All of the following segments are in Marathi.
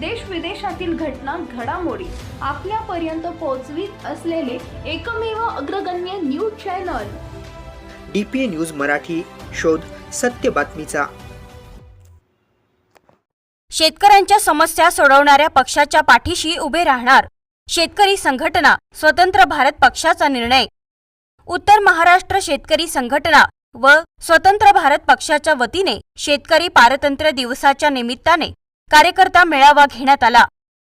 देश विदेशातील घटना घडामोडी आपल्यापर्यंत पोहोचवीत असलेले एकमेव अग्रगण्य news channel. D P A news Marathi शोध सत्य बातमीचा. शेतकऱ्यांच्या समस्या सोडवणाऱ्या पक्षाच्या पाठीशी उभे राहणार शेतकरी संघटना स्वतंत्र भारत पक्षाचा निर्णय. उत्तर महाराष्ट्र शेतकरी संघटना व स्वतंत्र भारत पक्षाच्या वतीने शेतकरी पारतंत्र्य दिवसाच्या निमित्ताने कार्यकर्ता मेळावा घेण्यात आला.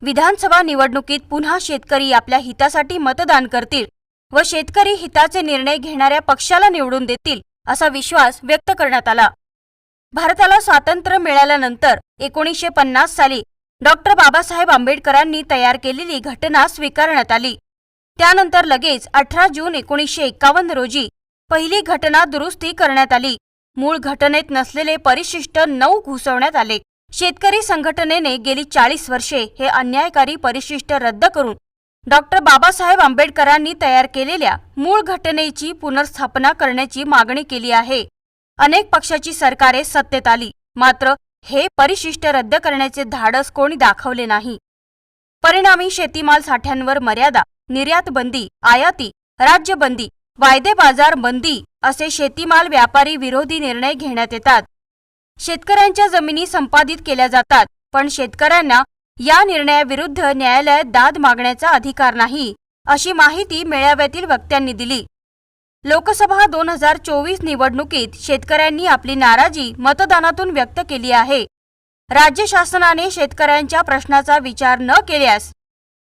विधानसभा निवडणुकीत पुन्हा शेतकरी आपल्या हितासाठी मतदान करतील व शेतकरी हिताचे निर्णय घेणाऱ्या पक्षाला निवडून देतील असा विश्वास व्यक्त करण्यात आला. भारताला स्वातंत्र्य मिळाल्यानंतर एकोणीसशे पन्नास साली डॉक्टर बाबासाहेब आंबेडकरांनी तयार केलेली घटना स्वीकारण्यात आली. त्यानंतर लगेच अठरा जून एकोणीसशे एकावन्न रोजी पहिली घटना दुरुस्ती करण्यात आली. मूळ घटनेत नसलेले परिशिष्ट नऊ घुसवण्यात आले. शेतकरी संघटनेने गेली चाळीस वर्षे हे अन्यायकारी परिशिष्ट रद्द करून डॉक्टर बाबासाहेब आंबेडकरांनी तयार केलेल्या मूळ घटनेची पुनर्स्थापना करण्याची मागणी केली आहे. अनेक पक्षाची सरकारे सत्तेत आली मात्र हे परिशिष्ट रद्द करण्याचे धाडस कोणी दाखवले नाही. परिणामी शेतीमाल साठ्यांवर मर्यादा निर्यात बंदी आयाती राज्य बंदी वायदे बाजार बंदी असे शेतीमाल व्यापारी विरोधी निर्णय घेण्यात येतात. शेतकऱ्यांच्या जमिनी संपादित केल्या जातात पण शेतकऱ्यांना या निर्णयाविरुद्ध न्यायालयात दाद मागण्याचा अधिकार नाही अशी माहिती मेळाव्यातील वक्त्यांनी दिली. लोकसभा दोन हजार चोवीस निवडणुकीत शेतकऱ्यांनी आपली नाराजी मतदानातून व्यक्त केली आहे. राज्य शासनाने शेतकऱ्यांच्या प्रश्नाचा विचार न केल्यास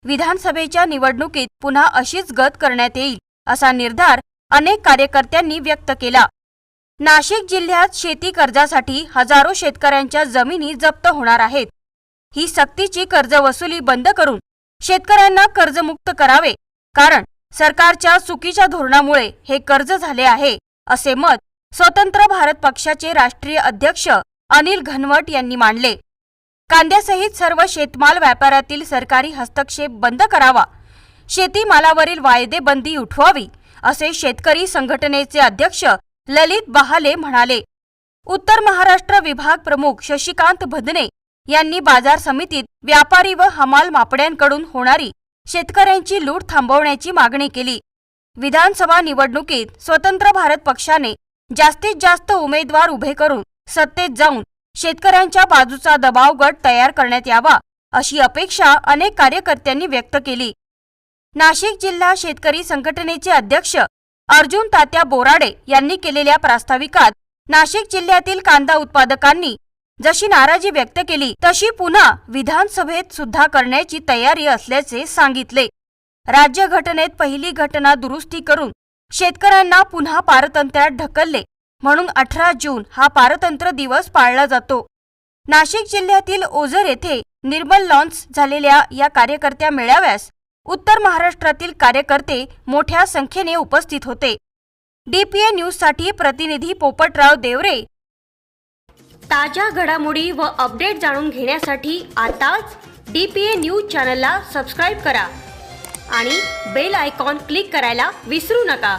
विधानसभेच्या निवडणुकीत पुन्हा अशीच गत करण्यात येईल असा निर्धार अनेक कार्यकर्त्यांनी व्यक्त केला. नाशिक जिल्ह्यात शेती कर्जासाठी हजारो शेतकऱ्यांच्या जमिनी जप्त होणार आहेत. ही सक्तीची कर्जवसुली बंद करून शेतकऱ्यांना कर्जमुक्त करावे कारण सरकारच्या चुकीच्या धोरणामुळे हे कर्ज झाले आहे असे मत स्वतंत्र भारत पक्षाचे राष्ट्रीय अध्यक्ष अनिल घनवट यांनी मांडले. कांद्यासहित सर्व शेतमाल व्यापारातील सरकारी हस्तक्षेप बंद करावा शेतीमालावरील वायदे बंदी उठवावी असे शेतकरी संघटनेचे अध्यक्ष ललित बहाले म्हणाले उत्तर महाराष्ट्र विभाग प्रमुख शशिकांत भदने यांनी बाजार समितीत व्यापारी व हमाल मापड्यांकडून होणारी शेतकऱ्यांची लूट थांबवण्याची मागणी केली. विधानसभा निवडणुकीत स्वतंत्र भारत पक्षाने जास्तीत जास्त उमेदवार उभे करून सत्तेत जाऊन शेतकऱ्यांच्या बाजूचा दबाव गट तयार करण्यात यावा अशी अपेक्षा अनेक कार्यकर्त्यांनी व्यक्त केली. नाशिक जिल्हा शेतकरी संघटनेचे अध्यक्ष अर्जुन तात्या बोराडे यांनी केलेल्या प्रास्ताविकात नाशिक जिल्ह्यातील कांदा उत्पादकांनी जशी नाराजी व्यक्त केली तशी पुन्हा विधानसभेत सुद्धा करण्याची तयारी असल्याचे सांगितले. राज्यघटनेत पहिली घटना दुरुस्ती करून शेतकऱ्यांना पुन्हा पारतंत्र्यात ढकलले म्हणून अठरा जून हा पारतंत्र्य दिवस पाळला जातो. नाशिक जिल्ह्यातील ओझर येथे निर्मल लॉन्च झालेल्या या कार्यकर्त्या मेळाव्यास उत्तर महाराष्ट्रातील कार्यकर्ते मोठ्या संख्येने उपस्थित होते. डीपीए न्यूजसाठी प्रतिनिधी पोपटराव देवरे. ताज्या घडामोडी व अपडेट जाणून घेण्यासाठी आताच डी पी ए न्यूज चॅनलला सबस्क्राईब करा आणि बेल आयकॉन क्लिक करायला विसरू नका.